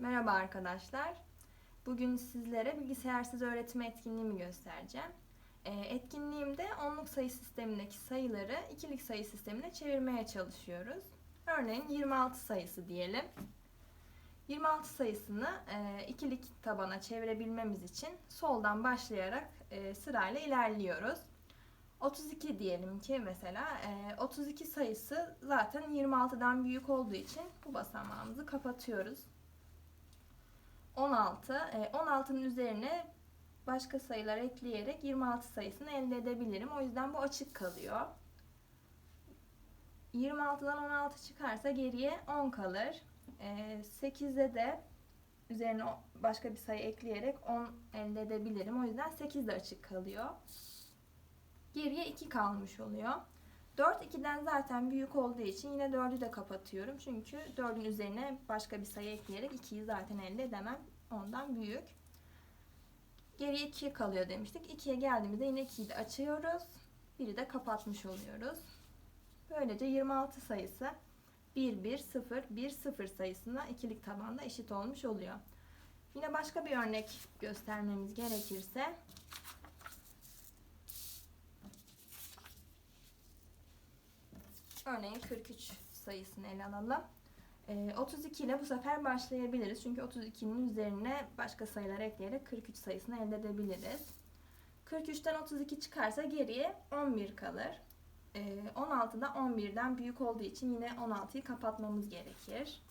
Merhaba arkadaşlar. Bugün sizlere bilgisayarsız öğretme etkinliğimi göstereceğim. Ee, Etkinliğimde onluk sayı sistemindeki sayıları ikilik sayı sistemine çevirmeye çalışıyoruz. Örneğin 26 sayısı diyelim. 26 sayısını e, ikilik tabana çevirebilmemiz için soldan başlayarak e, sırayla ilerliyoruz. 32 diyelim ki mesela e, 32 sayısı zaten 26'dan büyük olduğu için bu basamağımızı kapatıyoruz. 16, e, 16'nın üzerine başka sayılar ekleyerek 26 sayısını elde edebilirim. O yüzden bu açık kalıyor. 26'dan 16 çıkarsa geriye 10 kalır. E, 8'e de üzerine başka bir sayı ekleyerek 10 elde edebilirim. O yüzden 8 de açık kalıyor. Geriye 2 kalmış oluyor. 4 2'den zaten büyük olduğu için yine 4'ü de kapatıyorum. Çünkü 4'ün üzerine başka bir sayı ekleyerek 2'yi zaten elde edemem. Ondan büyük. Geriye 2 kalıyor demiştik. 2'ye geldiğimizde yine 2'yi de açıyoruz. Biri de kapatmış oluyoruz. Böylece 26 sayısı 1 1 0 1 0 sayısına ikilik tabanda eşit olmuş oluyor. Yine başka bir örnek göstermemiz gerekirse Örneğin 43 sayısını ele alalım. Ee, 32 ile bu sefer başlayabiliriz. Çünkü 32'nin üzerine başka sayılar ekleyerek 43 sayısını elde edebiliriz. 43'ten 32 çıkarsa geriye 11 kalır. Ee, 16 da 11'den büyük olduğu için yine 16'yı kapatmamız gerekir.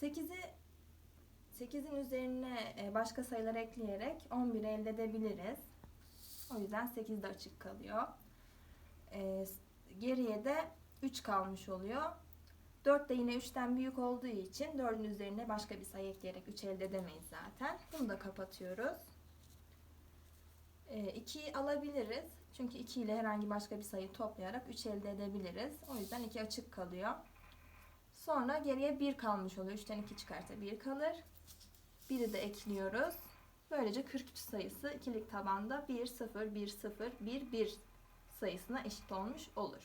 8'i 8'in üzerine e, başka sayılar ekleyerek 11'i elde edebiliriz. O yüzden 8 de açık kalıyor. Ee, geriye de 3 kalmış oluyor. 4 de yine 3'ten büyük olduğu için 4'ün üzerine başka bir sayı ekleyerek 3 elde edemeyiz zaten. Bunu da kapatıyoruz. 2'yi alabiliriz. Çünkü 2 ile herhangi başka bir sayı toplayarak 3 elde edebiliriz. O yüzden 2 açık kalıyor. Sonra geriye 1 kalmış oluyor. 3'ten 2 çıkarsa 1 kalır. 1'i de ekliyoruz. Böylece 43 sayısı ikilik tabanda 1 0 1 0 1 1 sayısına eşit olmuş olur.